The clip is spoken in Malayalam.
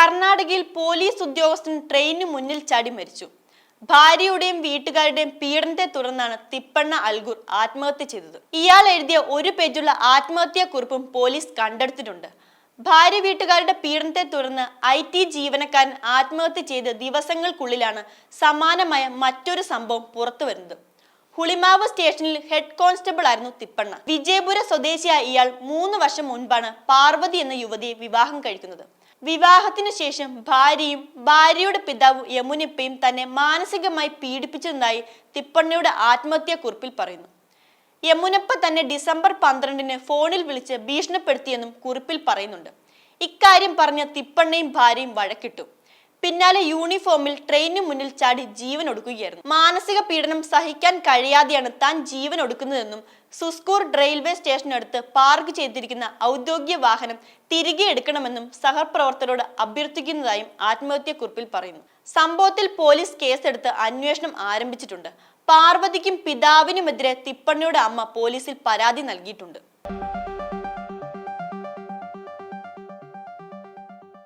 കർണാടകയിൽ പോലീസ് ഉദ്യോഗസ്ഥൻ ട്രെയിനിന് മുന്നിൽ ചാടി മരിച്ചു. ഭാര്യയുടെയും വീട്ടുകാരുടെയും പീഡനത്തെ തുടർന്നാണ് തിപ്പണ്ണ അൽഗുർ ആത്മഹത്യ ചെയ്തത്. ഇയാൾ എഴുതിയ ഒരു പേജുള്ള ആത്മഹത്യാ കുറിപ്പും പോലീസ് കണ്ടെടുത്തിട്ടുണ്ട്. ഭാര്യ വീട്ടുകാരുടെ പീഡനത്തെ തുടർന്ന് ഐ ടി ജീവനക്കാരൻ ആത്മഹത്യ ചെയ്ത ദിവസങ്ങൾക്കുള്ളിലാണ് സമാനമായ മറ്റൊരു സംഭവം പുറത്തു വരുന്നത്. ഹുളിമാവ് സ്റ്റേഷനിൽ ഹെഡ് കോൺസ്റ്റബിൾ ആയിരുന്നു തിപ്പണ്ണ. വിജയപുര സ്വദേശിയായ ഇയാൾ മൂന്ന് വർഷം മുൻപാണ് പാർവതി എന്ന യുവതിയെ വിവാഹം കഴിക്കുന്നത്. വിവാഹത്തിനു ശേഷം ഭാര്യയും ഭാര്യയുടെ പിതാവ് യമുനിപ്പയും തന്നെ മാനസികമായി പീഡിപ്പിച്ചതായി തിപ്പണ്ണയുടെ ആത്മഹത്യാ കുറിപ്പിൽ പറയുന്നു. യമുനപ്പ തന്നെ ഡിസംബർ പന്ത്രണ്ടിന് ഫോണിൽ വിളിച്ച് ഭീഷണിപ്പെടുത്തിയെന്നും കുറിപ്പിൽ പറയുന്നുണ്ട്. ഇക്കാര്യം പറഞ്ഞ തിപ്പണ്ണയും ഭാര്യയും വഴക്കിട്ടു. പിന്നാലെ യൂണിഫോമിൽ ട്രെയിനിന് മുന്നിൽ ചാടി ജീവൻ ഒടുക്കുകയായിരുന്നു മാനസിക പീഡനം സഹിക്കാൻ കഴിയാതെയാണ് താൻ ജീവൻ ഒടുക്കുന്നതെന്നും സുസ്കൂർ റെയിൽവേ സ്റ്റേഷനടുത്ത് പാർക്ക് ചെയ്തിരിക്കുന്ന ഔദ്യോഗിക വാഹനം തിരികെ എടുക്കണമെന്നും സഹപ്രവർത്തകരോട് അഭ്യർത്ഥിക്കുന്നതായും ആത്മഹത്യാക്കുറിപ്പിൽ പറയുന്നു. സംഭവത്തിൽ പോലീസ് കേസെടുത്ത് അന്വേഷണം ആരംഭിച്ചിട്ടുണ്ട്. പാർവതിക്കും പിതാവിനുമെതിരെ തിപ്പണ്ണിയുടെ അമ്മ പോലീസിൽ പരാതി നൽകിയിട്ടുണ്ട്.